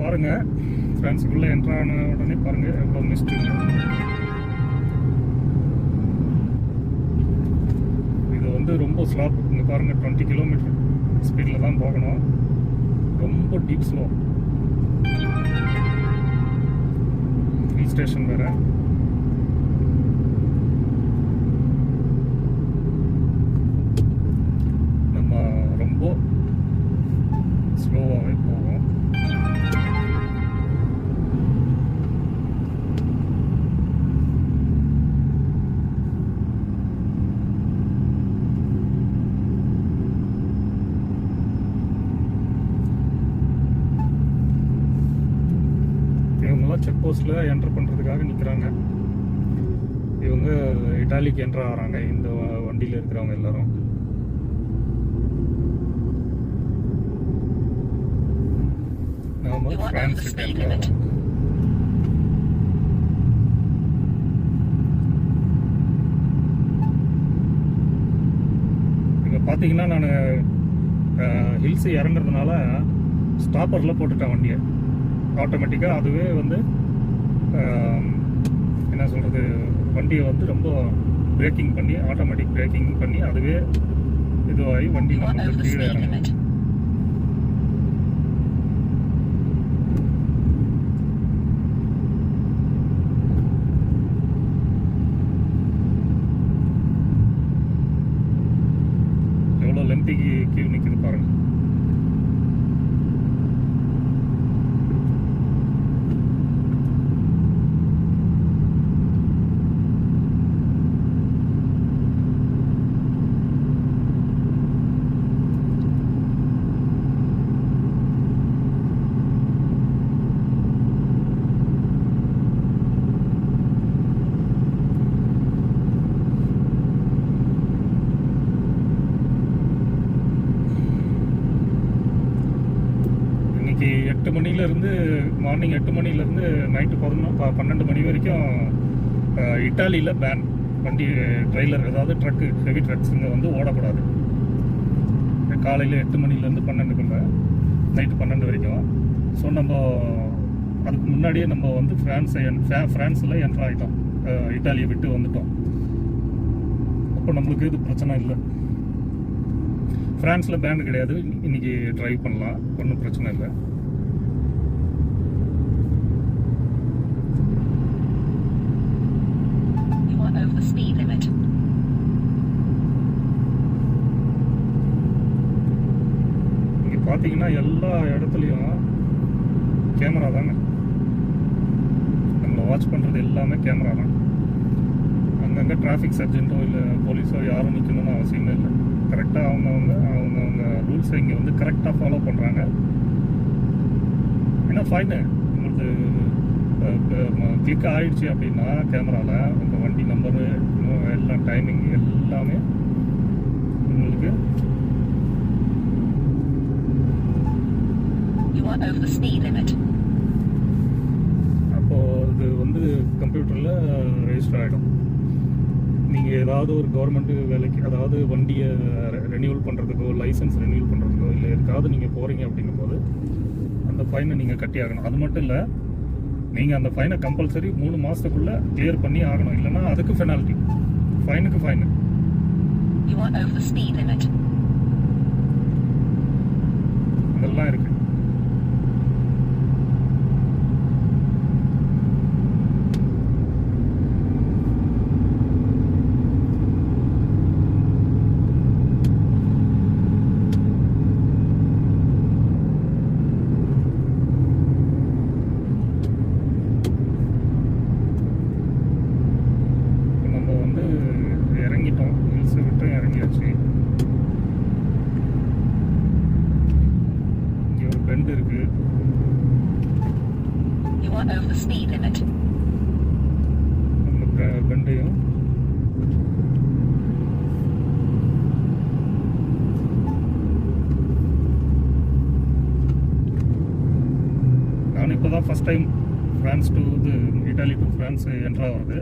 பாருங்க. ஃப்ரான்ஸுக்குள்ளே என்ட்ரான உடனே பாருங்க எவ்வளோ மிஸ்ட் இது வந்து ரொம்ப ஸ்லாப் இங்கே பாருங்க டுவெண்ட்டி கிலோமீட்டர் ஸ்பீடில் தான் போகணும். ரொம்ப டீப் ஸ்லோ ஹில் ஸ்டேஷன் வேறு. போஸ்ட்டில் என்டர் பண்ணுறதுக்காக நிற்கிறாங்க இவங்க இட்டாலிக்கு என்டர் ஆகிறாங்க இந்த வண்டியில் இருக்கிறவங்க எல்லாரும். நாம speed என்டர் பார்த்தீங்கன்னா நான் ஹில்ஸ் இறங்குறதுனால ஸ்டாப்பரில் போட்டுட்டேன் வண்டியை. ஆட்டோமேட்டிக்காக அதுவே வந்து என்ன சொல்கிறது வண்டியை வந்து ரொம்ப பிரேக்கிங் பண்ணி ஆட்டோமேட்டிக் பிரேக்கிங் பண்ணி அதுவே இதுவாகி வண்டி the கீழே இறங்கும் limit. எவ்வளோ லென்த்திக்கு கியூ நிற்குது பாருங்க இன்னைக்கு எட்டு மணிலேருந்து மார்னிங் எட்டு மணிலேருந்து நைட்டு பதினொன்று பன்னெண்டு மணி வரைக்கும் இட்டாலியில் பேன் வண்டி ட்ரெய்லர் அதாவது ட்ரக்கு ஹெவி ட்ரக்ஸுங்க வந்து ஓடக்கூடாது. காலையில் எட்டு மணிலேருந்து பன்னெண்டுக்குள்ள நைட்டு பன்னெண்டு வரைக்கும். ஸோ நம்ம அதுக்கு முன்னாடியே நம்ம வந்து ஃப்ரான்ஸை ஃப்ரான்ஸில் என்ட்ரு ஆகிட்டோம் இட்டாலியை விட்டு வந்துட்டோம். அப்போ நம்மளுக்கு இது பிரச்சனை இல்லை. ஃப்ரான்ஸில் பேண்டு கிடையாது. இன்னைக்கு ட்ரைவ் பண்ணலாம். ஒன்றும் பிரச்சனை இல்லை You are over the speed limit. இங்கே பார்த்தீங்கன்னா எல்லா இடத்துலையும் கேமரா தாங்க. நம்மளை வாட்ச் பண்ணுறது எல்லாமே கேமரா தான். அங்கங்கே டிராஃபிக் சர்ஜென்ட்டோ இல்லை போலீஸோ யாரும் நிற்கணும்னு அவசியமே இல்லை. கரெக்டாக அவங்கவுங்க அவங்கவுங்க ரூல்ஸை இங்கே வந்து கரெக்டாக ஃபாலோ பண்ணுறாங்க ஏன்னா ஃபைனு உங்களுக்கு கிளிக் ஆகிடுச்சு அப்படின்னா கேமராவில் உங்கள் வண்டி நம்பரு எல்லாம் டைமிங் எல்லாமே over the speed limit. அப்போது இது வந்து கம்ப்யூட்டரில் ரெஜிஸ்டர் ஆகிடும் நீங்கள் ஏதாவது ஒரு கவர்மெண்ட் வேலைக்கு அதாவது வண்டியை ரெனியூவல் பண்ணுறதுக்கோ லைசன்ஸ் ரெனியூவல் பண்ணுறதுக்கோ இல்லை எதுக்காவது நீங்கள் போகிறீங்க அப்படிங்கும்போது அந்த ஃபைனை நீங்கள் கட்டி ஆகணும் அது மட்டும் இல்லை நீங்கள் அந்த ஃபைனை கம்பல்சரி மூணு மாதத்துக்குள்ளே கிளியர் பண்ணி ஆகணும். இல்லைன்னா அதுக்கு penalty ஃபைனுக்கு fine You are over the speed limit. அதெல்லாம் இருக்குது இப்போ நம்ம வந்து இறங்கிட்டோம் ஹில்ஸ் விட்டு இறங்கியாச்சு இங்கே ஒரு பெண்ட் இருக்கு You are over the speed பெண்டையும் நான் இப்போ தான் ஃபஸ்ட் டைம் ஃப்ரான்ஸ் டு இது இட்டாலி டு ஃப்ரான்ஸ் என்ட்ரா வருது.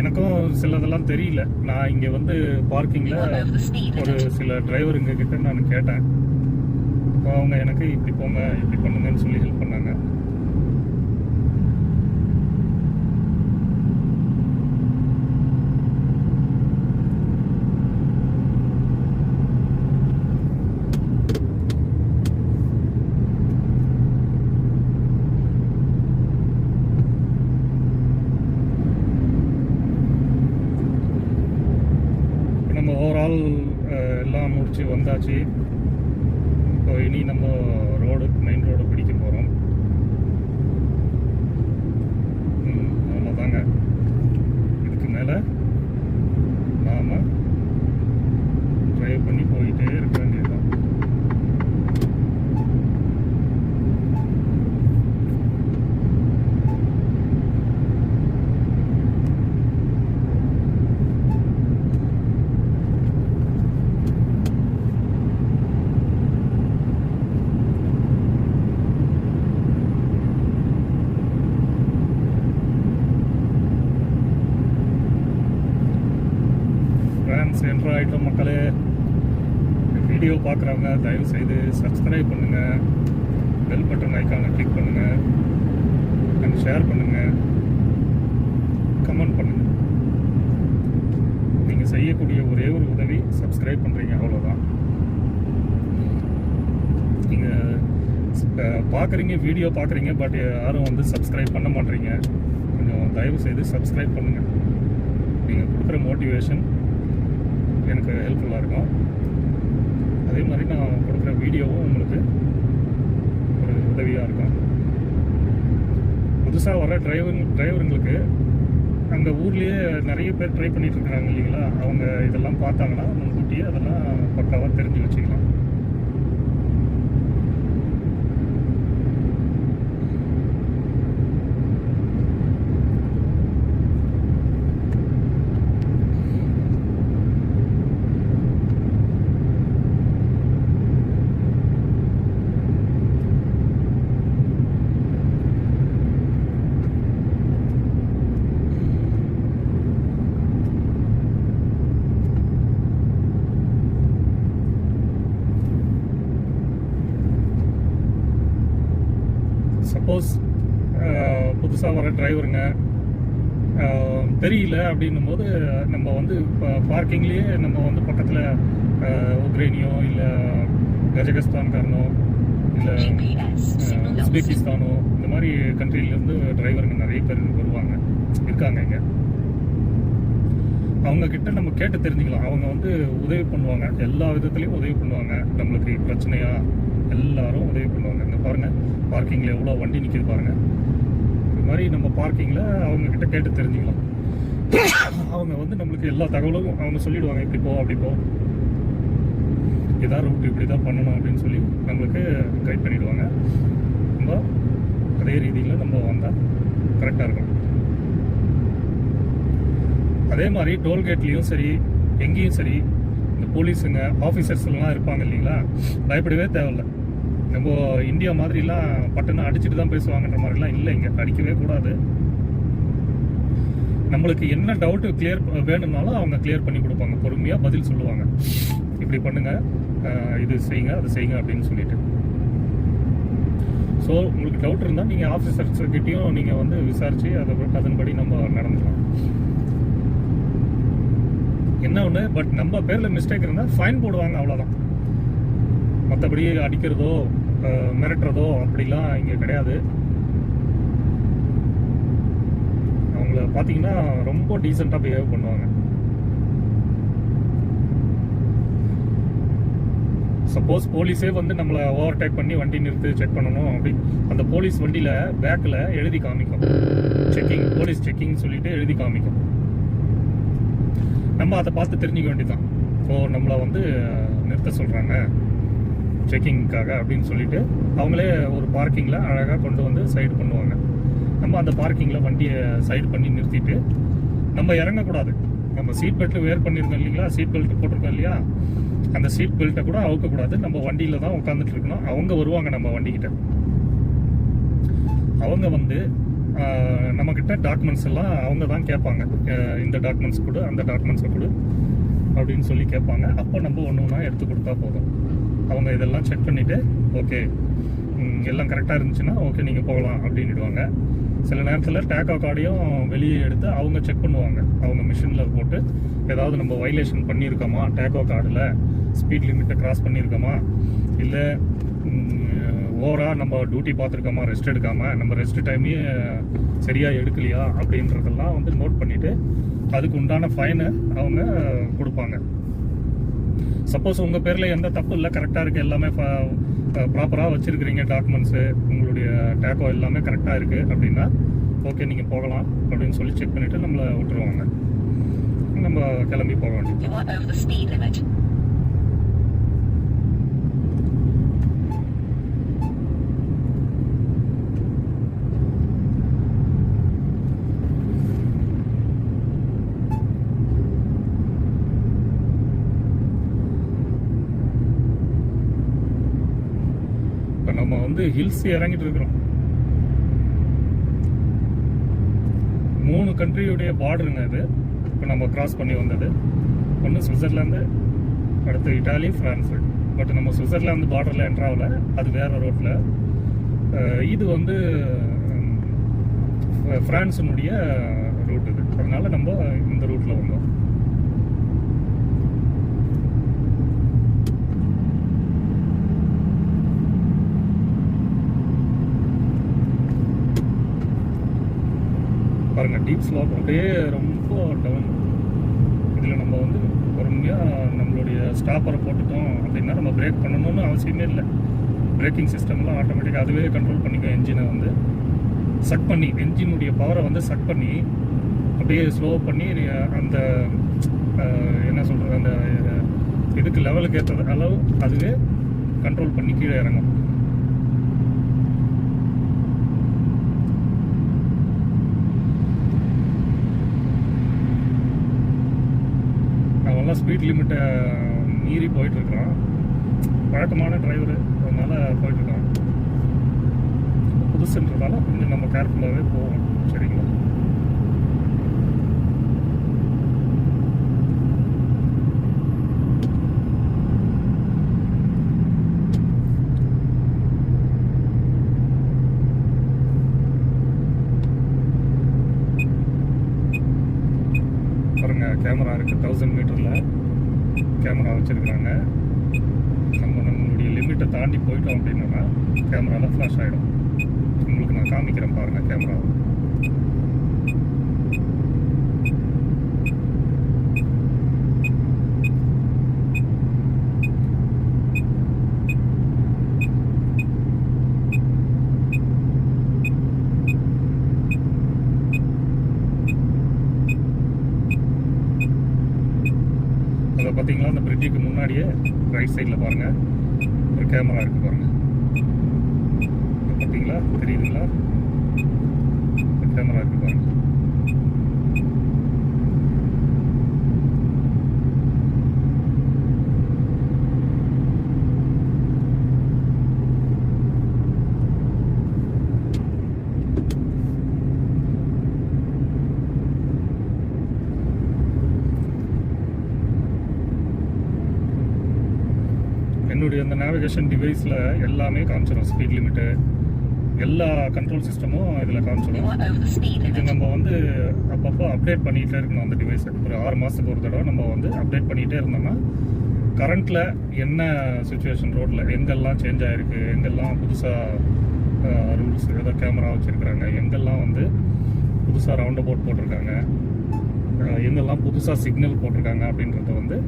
எனக்கும் சிலதெல்லாம் தெரியல. நான் இங்கே வந்து பார்க்கிங்கில் ஒரு சில டிரைவருங்க கிட்ட நான் கேட்டேன். இப்போ அவங்க எனக்கு இப்படி போங்க இப்படி பண்ணுங்கன்னு சொல்லி ஹெல்ப் பண்ணாங்க இப்ப நம்ம ஓவரால் எல்லாம் முடிச்சு வந்தாச்சு இப்போ இனி நம்ம ரோடு மெயின் ரோடு பிடிக்க போகிறோம் அவ்வளோதாங்க இதுக்கு மேலே நாம் ட்ரைவ் பண்ணி போயிட்டே இருக்க வேண்டியதுதான் ஃப்ரான்ஸ் என்ட்ரு ஆகிட்டோம் மக்களே வீடியோ பார்க்குறவங்க தயவுசெய்து சப்ஸ்கிரைப் பண்ணுங்கள் பெல் பட்டன் ஐக்கானை கிளிக் பண்ணுங்கள் அண்ட் ஷேர் பண்ணுங்கள் கமெண்ட் பண்ணுங்கள் நீங்கள் செய்யக்கூடிய ஒரே ஒரு உதவி சப்ஸ்கிரைப் பண்ணுறீங்க அவ்வளோதான் நீங்கள் பார்க்குறீங்க வீடியோ பார்க்குறீங்க பட் யாரும் வந்து சப்ஸ்கிரைப் பண்ண மாட்டீங்க. கொஞ்சம் தயவு செய்து சப்ஸ்கிரைப் பண்ணுங்கள் நீங்கள் கொடுக்குற மோட்டிவேஷன் எனக்கு ஹெல்ப்ஃபுல்லாக இருக்கும். அதே மாதிரி நான் கொடுக்குற வீடியோவும் உங்களுக்கு ஒரு உதவியாக இருக்கும். புதுசாக வர டிரைவர் டிரைவருங்களுக்கு அங்கே ஊர்லேயே நிறைய பேர் ட்ரை பண்ணிட்டு இருக்கிறாங்க இல்லைங்களா? அவங்க இதெல்லாம் பார்த்தாங்கன்னா முன்கூட்டியே அதெல்லாம் பக்காவாக தெரிஞ்சு வச்சுக்கலாம். சப்போஸ் புதுசாக வர டிரைவருங்க தெரியல அப்படின்னும் போது நம்ம வந்து பார்க்கிங்லேயே நம்ம வந்து பக்கத்தில் உக்ரைனியோ இல்லை கஜகஸ்தான்காரனோ இல்லை. உஸ்பெகிஸ்தானோ இந்த மாதிரி கண்ட்ரிலேருந்து டிரைவருங்க நிறைய பேர் வருவாங்க இருக்காங்க இங்கே அவங்கக்கிட்ட நம்ம கேட்டு தெரிஞ்சுக்கலாம். அவங்க வந்து உதவி பண்ணுவாங்க. எல்லா விதத்துலேயும் உதவி பண்ணுவாங்க. நம்மளுக்கு பிரச்சனையா எல்லாரும் உதவி பண்ணுவாங்க. இந்த பாருங்கள் பார்க்கிங்கில் எவ்வளோ வண்டி நிற்கிது பாருங்கள் இது மாதிரி நம்ம பார்க்கிங்கில் அவங்கக்கிட்ட கேட்டு தெரிஞ்சுக்கலாம். அவங்க வந்து நம்மளுக்கு எல்லா தகவலும் அவங்க சொல்லிடுவாங்க. இப்படி போ அப்படி போ. இதான் ரூட் இப்படி தான் பண்ணணும் அப்படின்னு சொல்லி நம்மளுக்கு கைட் பண்ணிவிடுவாங்க நம்ம அதே ரீதியில் நம்ம வந்தால் கரெக்டாக இருக்கும். அதே மாதிரி டோல்கேட்லேயும் சரி எங்கேயும் சரி இந்த போலீஸுங்க ஆஃபீஸர்ஸ்லாம் இருப்பாங்க இல்லைங்களா? பயப்படவே தேவையில்ல. நம்ம இந்தியா மாதிரிலாம் பட்டனை அடிச்சுட்டு தான் பேசுவாங்கன்ற மாதிரிலாம் இல்லை இங்கே. அடிக்கவே கூடாது. நம்மளுக்கு என்ன டவுட்டு கிளியர் வேணும்னாலும் அவங்க கிளியர் பண்ணி கொடுப்பாங்க. பொறுமையாக பதில் சொல்லுவாங்க. இப்படி பண்ணுங்க. இது செய்யுங்க அது செய்யுங்க அப்படின்னு சொல்லிட்டு. ஸோ உங்களுக்கு டவுட் இருந்தால் நீங்கள் ஆஃபீஸர்ஸ்கிட்டையும் நீங்கள் வந்து விசாரித்து அதை அதன்படி நம்ம நடந்துக்கலாம். என்ன ஒன்று பட் நம்ம பேரில் மிஸ்டேக் இருந்தால் ஃபைன் போடுவாங்க அவ்வளோதான் மற்றபடி அடிக்கிறதோ மிரட்டுறதோ அப்படிலாம் இங்கே கிடையாது. அவங்கள பார்த்தீங்கன்னா ரொம்ப டீசெண்டாக பிஹேவ் பண்ணுவாங்க. சப்போஸ் போலீஸே வந்து நம்மளை ஓவர்டேக் பண்ணி வண்டி நிறுத்து செக் பண்ணணும் அப்படி. அந்த போலீஸ் வண்டியில் பேக்கில் எழுதி காமிக்கும். செக்கிங் போலீஸ் செக்கிங் சொல்லிட்டு எழுதி காமிக்கும். நம்ம அதை பார்த்து தெரிஞ்சுக்க வேண்டியதுதான். ஸோ நம்மளை வந்து நிறுத்த சொல்கிறாங்க செக்கிங்க்காக அப்படின்னு சொல்லிட்டு அவங்களே ஒரு பார்க்கிங்கில் அழகாக கொண்டு வந்து சைடு பண்ணுவாங்க. நம்ம அந்த பார்க்கிங்கில் வண்டியை சைடு பண்ணி நிறுத்திட்டு நம்ம இறங்கக்கூடாது. நம்ம சீட் பெல்ட்டு வேர் பண்ணியிருக்கோம் இல்லைங்களா? சீட் பெல்ட் போட்டிருக்கோம் இல்லையா? அந்த சீட் பெல்ட்டை கூட அவுக்கக்கூடாது. நம்ம வண்டியில் தான் உட்காந்துட்டு இருக்கணும். அவங்க வருவாங்க நம்ம வண்டிக்கிட்ட. அவங்க வந்து நம்மக்கிட்ட டாக்குமெண்ட்ஸ் எல்லாம் அவங்க தான் கேட்பாங்க. இந்த டாக்குமெண்ட்ஸ் கொடு அந்த டாக்குமெண்ட்ஸை கொடு அப்படின்னு சொல்லி கேட்பாங்க. அப்போ நம்ம ஒன்று ஒன்றா எடுத்து கொடுத்தா போதும். அவங்க இதெல்லாம் செக் பண்ணிவிட்டு ஓகே எல்லாம் கரெக்டாக இருந்துச்சுன்னா ஓகே நீங்கள் போகலாம் அப்படின்னுடுவாங்க சில நேரத்தில் டேக்கோ கார்டையும் வெளியே எடுத்து அவங்க செக் பண்ணுவாங்க. அவங்க மிஷினில் போட்டு ஏதாவது நம்ம வைலேஷன் பண்ணியிருக்கோமா? டேக்கோ கார்டில் ஸ்பீட் லிமிட்டை க்ராஸ் பண்ணியிருக்கோமா? இல்லை ஓவராக நம்ம டியூட்டி பார்த்துருக்கோமா? ரெஸ்ட் எடுக்காமல் நம்ம ரெஸ்ட் டைமே சரியாக எடுக்கலையா? அப்படின்றதெல்லாம் வந்து நோட் பண்ணிவிட்டு அதுக்கு உண்டான ஃபைனை அவங்க கொடுப்பாங்க. சப்போஸ் உங்கள் பேரில் எந்த தப்பு இல்லை கரெக்டாக இருக்குது எல்லாமே ப்ராப்பராக வச்சுருக்கிறீங்க டாக்குமெண்ட்ஸு உங்களுடைய டேக்கோ எல்லாமே கரெக்டாக இருக்குது அப்படின்னா ஓகே நீங்கள் போகலாம் அப்படின்னு சொல்லி செக் பண்ணிவிட்டு நம்மளை விட்டுருவாங்க. நம்ம கிளம்பி போக வேண்டியது You are over the speed limit. இப்போ நம்ம வந்து ஹில்ஸ் இறங்கிட்டு இருக்கிறோம். மூணு கண்ட்ரியுடைய பார்டருங்க இது. இப்போ நம்ம கிராஸ் பண்ணி வந்தது. ஒன்று சுவிட்சர்லாந்து அடுத்து இட்டாலி ஃப்ரான்ஸு பட் நம்ம சுவிட்சர்லாந்து பார்டரில் என்ட்ராவில் அது வேறு ரோட்டில் இது வந்து ஃப்ரான்ஸினுடைய ரூட் இது. அதனால் நம்ம இந்த ரூட்டில் வந்தோம். டீப் ஸ்லோப் அப்படியே ரொம்ப டவுன் இதில் நம்ம வந்து பொறுமையாக நம்மளுடைய ஸ்டாப்பரை போட்டுட்டோம் அப்படின்னா நம்ம பிரேக் பண்ணணும்னு அவசியமே இல்லை. பிரேக்கிங் சிஸ்டம்லாம் ஆட்டோமேட்டிக்காக அதுவே கண்ட்ரோல் பண்ணிக்கும் என்ஜினை வந்து. சக் பண்ணி என்ஜினுடைய பவரை வந்து சக் பண்ணி அப்படியே ஸ்லோ பண்ணி அந்த என்ன சொல்கிறது அந்த இதுக்கு லெவலுக்கு ஏற்ற அளவு அதுவே கண்ட்ரோல் பண்ணி கீழே இறங்கும் நல்லா ஸ்பீட் லிமிட்டை மீறி போயிட்டுருக்குறான். பழக்கமான டிரைவரு அதனால் போயிட்டுருக்கான். புதுசுன்றதால கொஞ்சம் நம்ம கேர்ஃபுல்லாகவே போவோம் சரிங்களா? தௌசண்ட் மீட்டரில் கேமரா வச்சுருக்குறாங்க. நம்ம நம்மளுடைய லிமிட்டை தாண்டி போயிட்டோம் அப்படின்னா கேமராவில் ஃப்ளாஷ் ஆகிடும் உங்களுக்கு நான் காமிக்கிறேன் பாருங்கள் கேமராவை அதை பார்த்தீங்களா? அந்த பிரிட்ஜுக்கு முன்னாடியே ரைட் சைடில் பாருங்கள் ஒரு கேமரா இருக்கு பாருங்கள் பார்த்தீங்களா? தெரியுதுங்களா? கேமரா இருக்குது பாருங்கள் என்னுடைய அந்த நேவிகேஷன் டிவைஸில் எல்லாமே காமிச்சிடும் ஸ்பீட் லிமிட்டு எல்லா கண்ட்ரோல் சிஸ்டமும் இதில் காமிச்சிடும் இது. நம்ம வந்து அப்பப்போ அப்டேட் பண்ணிகிட்டே இருக்கணும் அந்த டிவைஸை ஒரு ஆறு மாதத்துக்கு ஒரு தடவை நம்ம வந்து அப்டேட் பண்ணிகிட்டே இருந்தோம்னா கரண்ட்டில் என்ன சுச்சுவேஷன் ரோட்டில் எங்கெல்லாம் சேஞ்ச் ஆகிருக்கு எங்கெல்லாம் புதுசாக ரூல்ஸ் ஏதோ கேமரா வச்சுருக்குறாங்க எங்கெல்லாம் வந்து புதுசாக ரவுண்ட் அபவுட் போட்டிருக்காங்க எங்கெல்லாம் புதுசாக சிக்னல் போட்டிருக்காங்க அப்படின்றத வந்து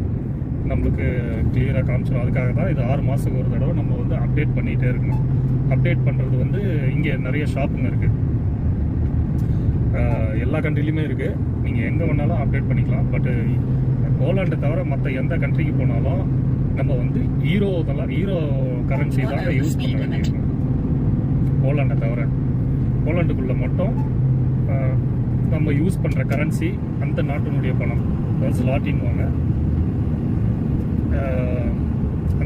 நம்மளுக்கு கிளியராக காமிச்சிடும் அதுக்காக தான் இது ஆறு மாதத்துக்கு ஒரு தடவை நம்ம வந்து அப்டேட் பண்ணிகிட்டே இருக்கணும். அப்டேட் பண்ணுறது வந்து இங்கே நிறைய ஷாப்புங்க இருக்குது எல்லா கண்ட்ரிலையுமே இருக்குது நீங்கள் எங்கே வேணாலும் அப்டேட் பண்ணிக்கலாம். பட்டு போலாண்டை தவிர மற்ற எந்த கண்ட்ரிக்கு போனாலும் நம்ம வந்து ஹீரோ இதெல்லாம் ஹீரோ கரன்சி தாங்க யூஸ் பண்ண வேண்டியிருக்கும் போலாண்டை தவிர. போலாண்டுக்குள்ளே மட்டும் நம்ம யூஸ் பண்ணுற கரன்சி அந்த நாட்டினுடைய பணம். ஸ்லாட்டின்வாங்க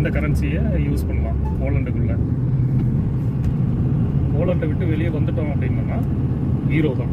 அந்த கரன்சியை யூஸ் பண்ணலாம் போலண்டுக்குள்ளே. போலண்டை விட்டு வெளியே வந்துட்டோம் அப்படின்னா ஹீரோ தான்.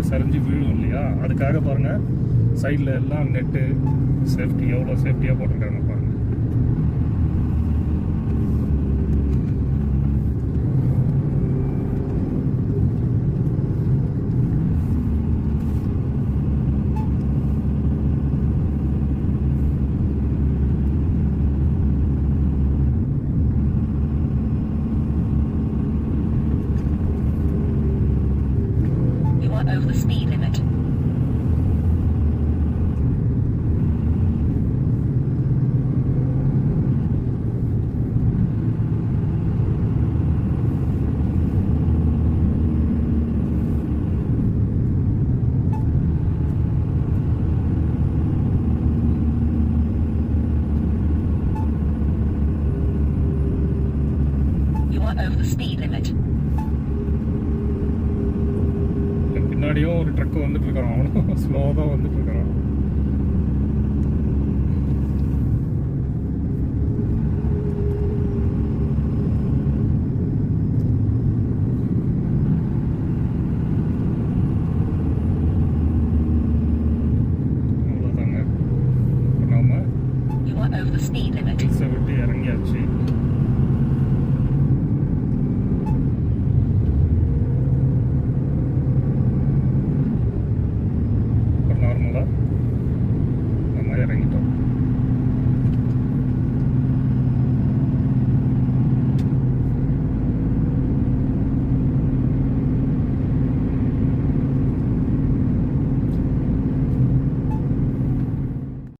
இது சரிஞ்சு விழும் இல்லையா? அதுக்காக பாருங்கள் சைடில் எல்லாம் நெட்டு சேஃப்டி எவ்வளோ சேஃப்டியாக போட்டிருக்காங்க. speed limit. பின்னாடியும் ஒரு ட்ரக் வந்துட்டு இருக்கிறான் அவனும் ஸ்லோவாக தான் வந்துட்டு இருக்கிறான் over the speed limit. இறங்கியாச்சு